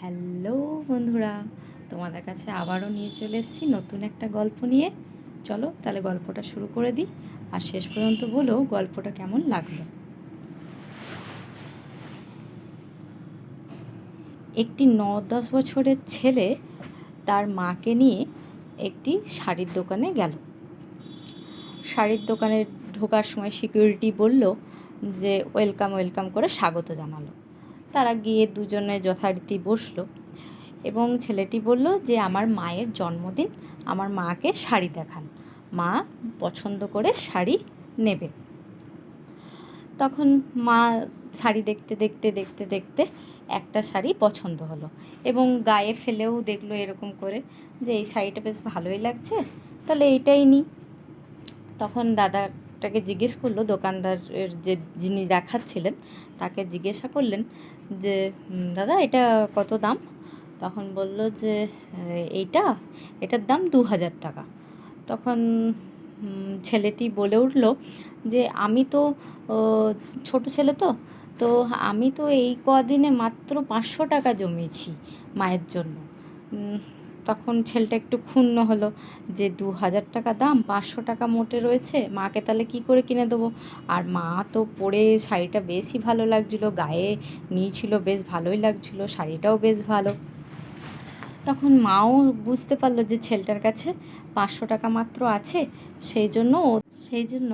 Hello বন্ধুরা, তোমাদের কাছে আবারও নিয়ে চলে এসেছি নতুন একটা গল্প নিয়ে। চলো তাহলে গল্পটা শুরু করে দিই। আর শেষ পর্যন্ত বলো গল্পটা কেমন লাগল। একটি ন দশ বছরের ছেলে তার মাকে নিয়ে একটি শাড়ির দোকানে গেল। শাড়ির দোকানে ঢোকার সময় সিকিউরিটি বলল যে ওয়েলকাম ওয়েলকাম করে স্বাগত জানালো। তারা গিয়ে দুজনে যথারীতি বসল এবং ছেলেটি বলল যে, আমার মায়ের জন্মদিন, আমার মাকে শাড়ি দেখান। মা পছন্দ করে শাড়ি নেবে। তখন মা শাড়ি দেখতে দেখতে দেখতে দেখতে একটা শাড়ি পছন্দ হলো এবং গায়ে ফেলেও দেখল এরকম করে যে, এই শাড়িটা বেশ ভালোই লাগছে, তাহলে এইটাই নিই তখন দাদাটাকে জিজ্ঞেস করল, দোকানদারের যে যিনি দেখাচ্ছিলেন, তাকে জিজ্ঞাসা করলেন যে দাদা এটা কত দাম? তখন বলল যে, এইটা, এটার দাম দু হাজার টাকা। তখন ছেলেটি বলে উঠল যে, আমি তো ছোট ছেলে তো তো আমি তো এই কদিনে মাত্র পাঁচশো টাকা জমিয়েছি মায়ের জন্য। তখন ছেলেটা একটু ক্ষুণ্ণ হলো যে, দু হাজার টাকা দাম, পাঁচশো টাকা মোটে রয়েছে, মাকে তাহলে কি করে কিনে দেবো? আর মা তো পরে শাড়িটা বেশই ভালো লাগছিল, গায়ে নিয়েছিল বেশ ভালোই লাগছিল, শাড়িটাও বেশ ভালো। তখন মাও বুঝতে পারল যে, ছেলেটার কাছে পাঁচশো টাকা মাত্র আছে, সেই জন্য সেই জন্য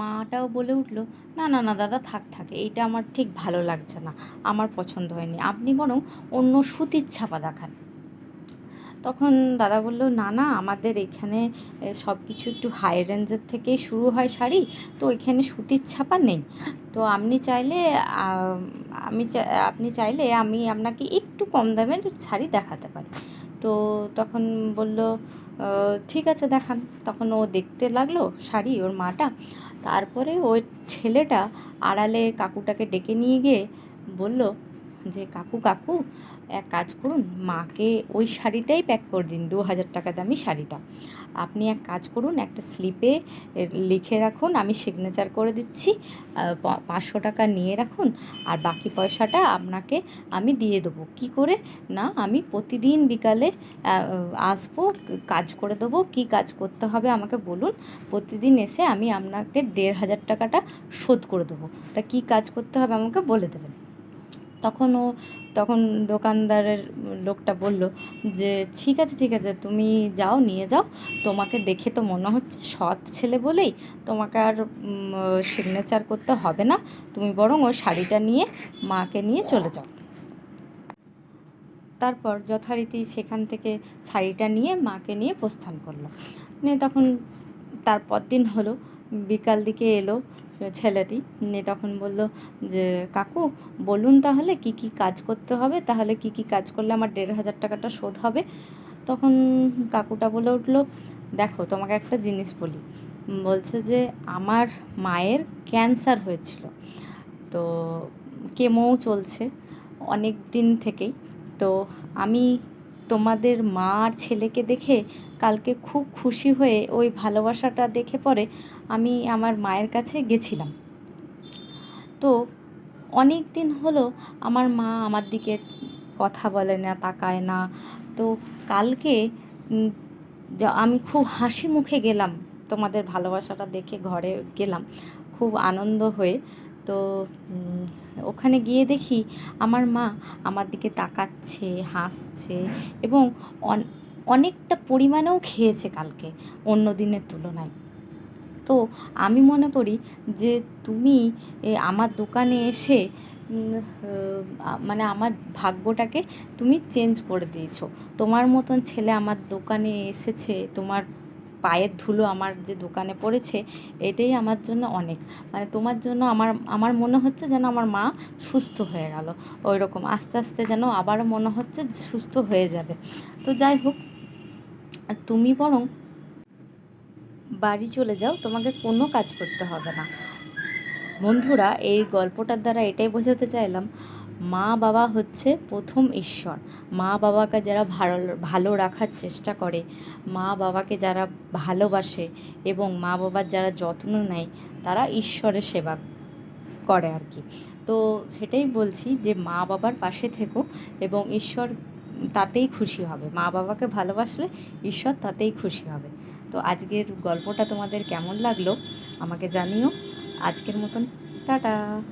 মাটাও বলে উঠল, না না না, দাদা, থাক থাক, এইটা আমার ঠিক ভালো লাগছে না, আমার পছন্দ হয়নি। আপনি বরং অন্য সুতির ছাপা দেখান। তখন দাদা বলল, না না, আমাদের এখানে সব কিছু একটু হাই রেঞ্জের থেকেই শুরু হয় শাড়ি, তো এখানে সুতির ছাপা নেই। তো আপনি চাইলে, আমি আপনি চাইলে আমি আপনাকে একটু কম দামের শাড়ি দেখাতে পারি। তো তখন বলল ঠিক আছে, দেখান। তখন ও দেখতে লাগল শাড়ি, ওর মাটা। তারপরে ওই ছেলেটা আড়ালে কাকুটাকে ডেকে নিয়ে গিয়ে বলল, যে কাকু কাকু এক কাজ করুন, মাকে ওই শাড়িটাই প্যাক করে দিন, দু হাজার টাকা দামি শাড়িটা। আপনি এক কাজ করুন, একটা স্লিপে লিখে রাখুন, আমি সিগনেচার করে দিচ্ছি পাঁচশো টাকা নিয়ে রাখুন, আর বাকি পয়সাটা আপনাকে আমি দিয়ে দেবো। কী করে? না, আমি প্রতিদিন বিকালে আসব, কাজ করে দেবো, কী কাজ করতে হবে আমাকে বলুন, প্রতিদিন এসে আমি আপনাকে দেড় হাজার টাকাটা শোধ করে দেবো। তা কী কাজ করতে হবে আমাকে বলে দেবেন। তখন ও তখন দোকানদারের লোকটা বলল যে, ঠিক আছে ঠিক আছে, তুমি যাও, নিয়ে যাও। তোমাকে দেখে তো মনে হচ্ছে সৎ ছেলে বলেই তোমাকে আর সিগনেচার করতে হবে না। তুমি বরং ওই শাড়িটা নিয়ে মাকে নিয়ে চলে যাও। তারপর যথারীতি সেখান থেকে শাড়িটা নিয়ে মাকে নিয়ে প্রস্থান করল। নিয়ে তখন তারপর দিন হলো, বিকাল দিকে এলো। ছেলেটি। নিয়ে তখন বলল যে, কাকু, বলুন তাহলে কি কি কাজ করতে হবে? তাহলে কি কি কাজ করলে আমার দেড় হাজার টাকাটা শোধ হবে? তখন কাকুটা বলে উঠল, দেখো, তোমাকে একটা জিনিস বলি। বলছে যে, আমার মায়ের ক্যান্সার হয়েছিল। তো কেমোও চলছে অনেক দিন থেকেই। তো আমি তোমাদের মা আর ছেলেকে দেখে কালকে খুব খুশি হয়ে ওই ভালোবাসাটা দেখে পরে আমি আমার মায়ের কাছে গেছিলাম। তো অনেক দিন হলো আমার মা আমার দিকে কথা বলে না, তাকায় না। তো কালকে আমি খুব হাসি মুখে গেলাম, তোমাদের ভালোবাসাটা দেখে ঘরে গেলাম। খুব আনন্দ হয়ে তো ওখানে গিয়ে দেখি আমার মা আমার দিকে তাকাচ্ছে, হাসছে এবং অন- অনেকটা পরিমাণেও খেয়েছে কালকে অন্য দিনের তুলনায়। তো আমি মনে করি যে তুমি আমার দোকানে এসে মানে আমার ভাগ্যটাকে তুমি চেঞ্জ করে দিয়েছ। তোমার মতন ছেলে আমার দোকানে এসেছে, তোমার পায়ের ধুলো আমার যে দোকানে পড়েছে, এটাই আমার জন্য অনেক। মানে তোমার জন্য আমার আমার মনে হচ্ছে যেন আমার মা সুস্থ হয়ে গেল। ওই রকম আস্তে আস্তে যেন আবার মনে হচ্ছে সুস্থ হয়ে যাবে। তো যাই হোক তুমি বরং বাড়ি চলে যাও, তোমাকে কোনো কাজ করতে হবে না। বন্ধুরা, এই গল্পটার দ্বারা এটাই বোঝাতে চাইলাম মা বাবা হচ্ছে প্রথম ঈশ্বর। মা বাবাকে যারা ভালো ভালো রাখার চেষ্টা করে মা বাবাকে যারা ভালোবাসে এবং মা বাবার যারা যত্ন নেয়, তারা ঈশ্বরের সেবা করে আর কি। তো সেটাই বলছি যে মা বাবার পাশে থেকো এবং ঈশ্বর তাতেই খুশি হবে। মা বাবাকে ভালোবাসলে ঈশ্বর তাতেই খুশি হবে। তো আজকের গল্পটা তোমাদের কেমন লাগল আমাকে জানিও। আজকের মতন, টাটা।